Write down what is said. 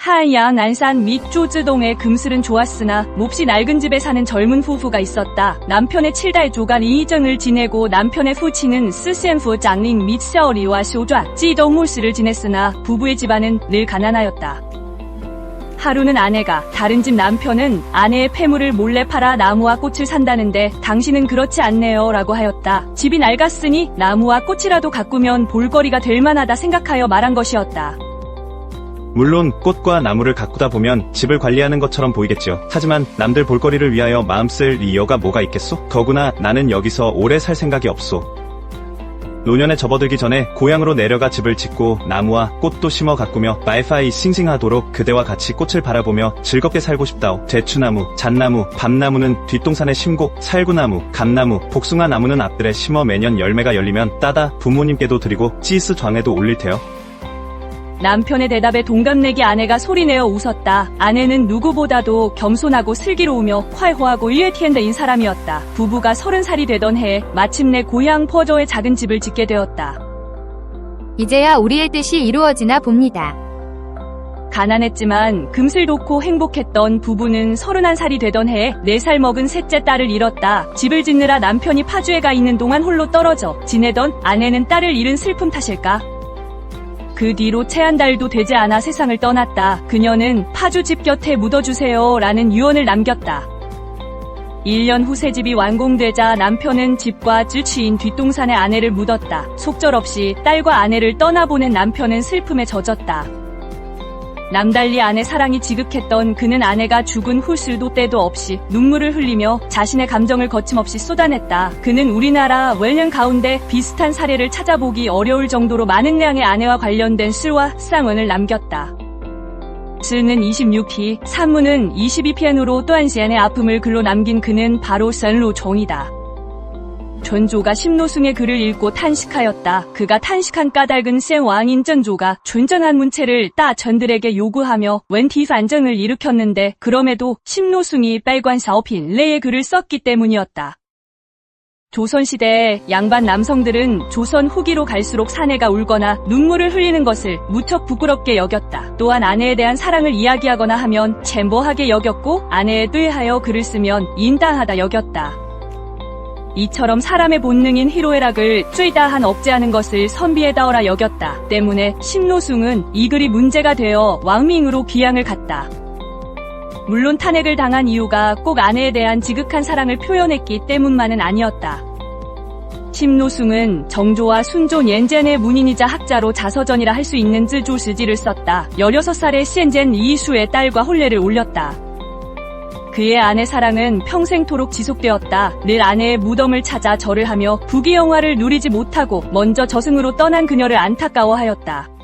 하양 안산 및 쪼즈동의 금슬은 좋았으나 몹시 낡은 집에 사는 젊은夫妇가 있었다. 남편의 칠달 조간 이정을 지내고 남편의 후치는 스센프 장링 및 샤오리와 쇼좌, 찌동무스를 지냈으나 부부의 집안은 늘 가난하였다. 하루는 아내가 다른 집 남편은 아내의 폐물을 몰래 팔아 나무와 꽃을 산다는데 당신은 그렇지 않네요 라고 하였다. 집이 낡았으니 나무와 꽃이라도 가꾸면 볼거리가 될 만하다 생각하여 말한 것이었다. 물론 꽃과 나무를 가꾸다 보면 집을 관리하는 것처럼 보이겠죠. 하지만 남들 볼거리를 위하여 마음 쓸 이유가 뭐가 있겠소? 더구나 나는 여기서 오래 살 생각이 없소. 노년에 접어들기 전에 고향으로 내려가 집을 짓고 나무와 꽃도 심어 가꾸며 마이파이 싱싱하도록 그대와 같이 꽃을 바라보며 즐겁게 살고 싶다오. 대추나무, 잣나무, 밤나무는 뒷동산에 심고 살구나무, 감나무, 복숭아나무는 앞들에 심어 매년 열매가 열리면 따다 부모님께도 드리고 찌스 좌에도 올릴 테요. 남편의 대답에 동갑내기 아내가 소리내어 웃었다. 아내는 누구보다도 겸손하고 슬기로우며 활호하고 일티엔드인 사람이었다. 부부가 서른 살이 되던 해에 마침내 고향 퍼저의 작은 집을 짓게 되었다. 이제야 우리의 뜻이 이루어지나 봅니다. 가난했지만 금슬 돋고 행복했던 부부는 서른한 살이 되던 해에 네살 먹은 셋째 딸을 잃었다. 집을 짓느라 남편이 파주에 가 있는 동안 홀로 떨어져 지내던 아내는 딸을 잃은 슬픔 탓일까? 그 뒤로 채 한 달도 되지 않아 세상을 떠났다. 그녀는 파주 집 곁에 묻어주세요 라는 유언을 남겼다. 1년 후 새 집이 완공되자 남편은 집과 쯔치인 뒷동산에 아내를 묻었다. 속절없이 딸과 아내를 떠나보낸 남편은 슬픔에 젖었다. 남달리 아내 사랑이 지극했던 그는 아내가 죽은 후 술도 때도 없이 눈물을 흘리며 자신의 감정을 거침없이 쏟아냈다. 그는 우리나라 웰년 가운데 비슷한 사례를 찾아보기 어려울 정도로 많은 양의 아내와 관련된 술과 쌍언을 남겼다. 스는 26피, 산문은 22편으로 또한 시안의 아픔을 글로 남긴 그는 바로 선로 종이다. 전조가 심노승의 글을 읽고 탄식하였다. 그가 탄식한 까닭은 센 왕인 전조가 존전한 문체를 따 전들에게 요구하며 웬티 반정을 일으켰는데 그럼에도 심노승이 빨관 사오핀 레의 글을 썼기 때문이었다. 조선시대에 양반 남성들은 조선 후기로 갈수록 사내가 울거나 눈물을 흘리는 것을 무척 부끄럽게 여겼다. 또한 아내에 대한 사랑을 이야기하거나 하면 챔버하게 여겼고 아내에 대하여 글을 쓰면 인당하다 여겼다. 이처럼 사람의 본능인 희로애락을 쬐다한 억제하는 것을 선비에다어라 여겼다. 때문에 신노승은 이 글이 문제가 되어 왕밍으로 귀양을 갔다. 물론 탄핵을 당한 이유가 꼭 아내에 대한 지극한 사랑을 표현했기 때문만은 아니었다. 심노승은 정조와 순조 옌젠의 문인이자 학자로 자서전이라 할 수 있는 즈조스지를 썼다. 16살의 시엔젠 이수의 딸과 혼례를 올렸다. 그의 아내 사랑은 평생토록 지속되었다. 늘 아내의 무덤을 찾아 절을 하며 부귀영화를 누리지 못하고 먼저 저승으로 떠난 그녀를 안타까워하였다.